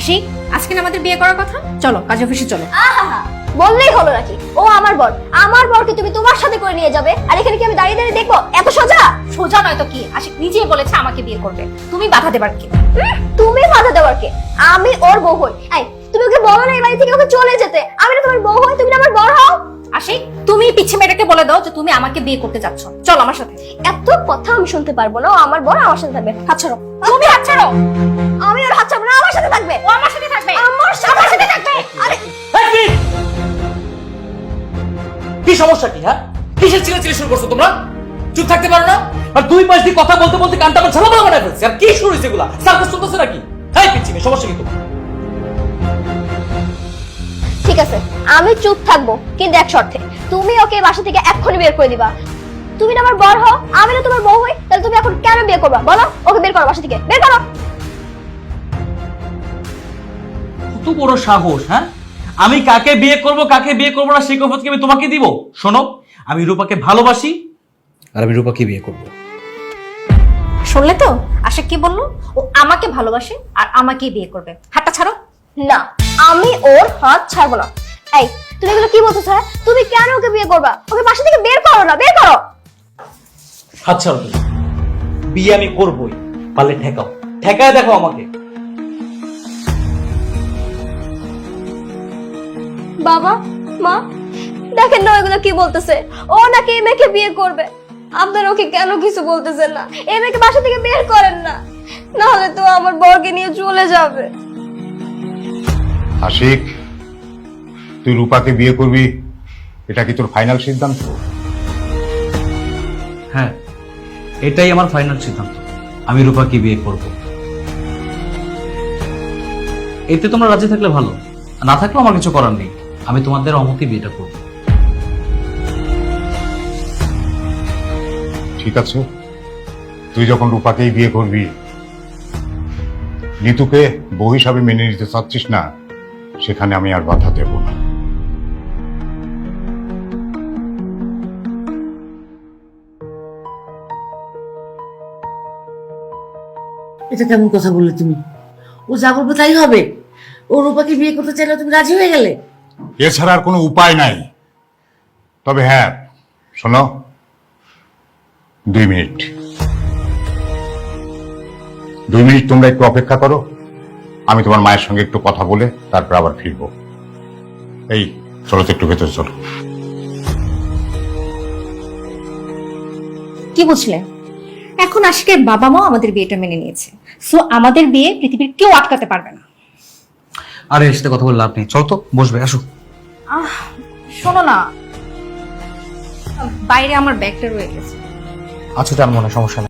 আশিক আজকে না আমাদের বিয়ে করার কথা? চলো কাজ অফিসে চলো। বললেই হলো নাকি? ও আমার বর। আমার বরকে তুমি তোমার সাথে করে নিয়ে যাবে। আর এখানে কি আমি দাঁড়িয়ে দাঁড়িয়ে দেখব? এত সোজা? সোজা নয় তো কি? আশিক নিজেই বলেছে আমাকে বিয়ে করবে। তুমি বাধা দেবার কি? তুমি বাধা দেওয়ার কে? আমি ওর বউ হই। এই তুমি ওকে বলো না এই বাড়ি থেকে ওকে চলে যেতে। আমি না তোমার বউ হই তুমি আমার বর হও। আশিক তুমি পিছে মেয়েটাকে বলে দাও যে তুমি আমাকে বিয়ে করতে যাচ্ছ। চল আমার সাথে। এত কথা আমি শুনতে পারব না। আমার বর আমার সাথে থাকবে। হাত ছাড়ো। তুমি হাত ছাড়ো। আমি ওর হাত কি সমস্যা কি হ্যাঁ? কিসের চিল্লাচিল্লি শুরু করছ তোমরা? চুপ থাকতে পারো না? আর দুই পাশ দিয়ে কথা বলতে বলতে কানটা আমার ঝালাপালা বানায় ফেলছে। আর কি শুরু হয়েছে এগুলা? সার্কাস চলতেছে নাকি? হ্যাঁ পিচ্ছি মেয়ে, সমস্যা কি তোমার? ঠিক আছে আমি চুপ থাকব কিন্তু এক শর্তে। তুমি ওকে বাসা থেকে এক্ষুনি বের করে দিবা। তুমি না আমার বর হও আমি না তোমার বউ হই তাহলে তুমি এখন কেন বিয়ে করবা? বলো ওকে বের করো বাসা থেকে বের করো। কত বড় সাহস হ্যাঁ? আমি কাকে বিয়ে করব কাকে বিয়ে করব না সেই কৈফিয়ত কি আমি তোমাকে দিব। শোনো আমি রূপাকে ভালোবাসি। আর আমি রূপাকে বিয়ে করব। শুনলে তো? আশিক কি বলল? ও আমাকে ভালোবাসে আর আমাকে বিয়ে করবে। হাতটা ছাড়ো। না আমি ওর হাত ছাড়বো না। এই তুমি এগুলো কি বলছো স্যার? তুমি কেন ওকে বিয়ে করবা? ওকে বাসা থেকে বের করো না বের করো। হাত ছাড়ো তুমি। বিয়ে আমি করবই পারলে ঠেকাও। ঠেকায় দেখো আমাকে। বাবা মা দেখেন না এগুলো কি বলতেছে। ও নাকি এই মেয়েকে বিয়ে করবে। আপনারা ওকে কেন কিছু বলতেছেন না? এই মেয়েকে বাসা থেকে বের করেন না। নাহলে তো আমার বরকে নিয়ে চলে যাবে। আশিক তুই রূপাকে বিয়ে করবি? এটা কি তোর ফাইনাল সিদ্ধান্ত? হ্যাঁ এটাই আমার ফাইনাল সিদ্ধান্ত। আমি রূপাকে বিয়ে করব। এতে তোমরা রাজি থাকলে ভালো না থাকলেও আমার কিছু করার নেই। আমি তোমাদের অমতে বিয়েটা করব। ঠিক আছে। তুই যখন রূপাকেই বিয়ে করবি নিতুকে বউ হিসাবে মেনে নিতে চাচ্ছিস না সেখানে আমি আর বাধা দেব না। এটা কেমন কথা বললে তুমি? ও যা বলবে তাই হবে। ও রূপাকে বিয়ে করতে চাইলে তুমি রাজি হয়ে গেলে। এছাড়া আর কোনো উপায় নাই। তবে হ্যাঁ শোনো, দুই মিনিট। দুই মিনিট তোমরা একটু অপেক্ষা করো, আমি তোমার মায়ের সঙ্গে একটু কথা বলে তারপর আবার ফিরবো। এই, চলো তো একটু ভেতরে চলো। কি বুঝলে? এখন আজকে বাবা মা আমাদের বিয়েটা মেনে নিয়েছে। সো আমাদের বিয়ে পৃথিবীর কেউ আটকাতে পারবে না। আরে এর সাথে কথা বলে লাভ নেই। চল তো বসবে আসো। আহ শোনো না। বাইরে আমার ব্যাগটা রয়ে গেছে। আচ্ছা তার মনে সমস্যা নেই।